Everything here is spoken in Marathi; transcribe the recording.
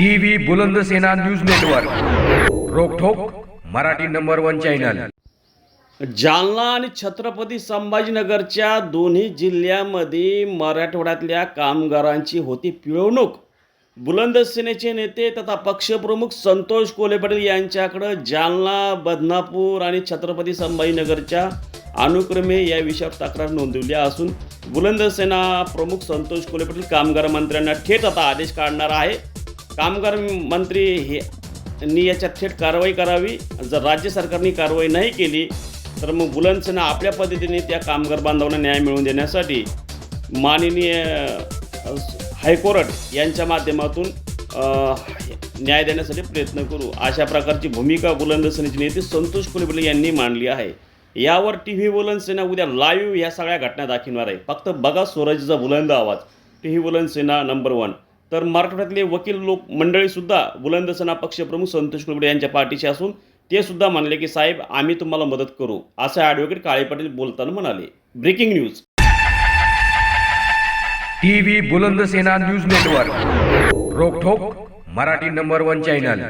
TV Bulandsena news network. रोकठोक Marathi number one channel. Jalna आणि छत्रपती संभाजीनगरच्या दोन्ही जिल्ह्यामध्ये मराठवाड्यातल्या कामगारांची होती पिळवणूक. बुलंद सेनेचे नेते तथा पक्षप्रमुख संतोष कोले पाटील यांच्याकडं जालना बदनापूर आणि छत्रपती संभाजीनगरच्या अनुक्रमे या विषयावर तक्रार नोंदवली असून बुलंद सेना प्रमुख संतोष कोले पाटील कामगार मंत्र्यांना थेट आता आदेश काढणार आहे. कामगार मंत्री हे नी याच्यात थेट कारवाई करावी. जर राज्य सरकारने कारवाई नाही केली तर मग बुलंदसेना आपल्या पद्धतीने त्या कामगार बांधवांना न्याय मिळवून देण्यासाठी माननीय हायकोर्ट यांच्या माध्यमातून न्याय देण्यासाठी प्रयत्न करू. अशा प्रकारची भूमिका बुलंदसेनेचे नेते संतोष कोल्हे यांनी मांडली आहे. यावर टी व्ही बुलंदसेना उद्या लाईव्ह या सगळ्या घटना दाखवणार आहे. फक्त बघा स्वराज्यचा बुलंद आवाज. T V Bulandsena number one तर मराठवाड्यातले वकील लोक मंडळीसुद्धा बुलंदसेना पक्षप्रमुख संतोष कुलबडे यांच्या पाठीशी असून ते सुद्धा म्हणले की साहेब आम्ही तुम्हाला मदत करू असं ॲडव्होकेट काळे पाटील बोलताना म्हणाले. Breaking news TV Bulandsena news network. रोखोक Marathi number one channel.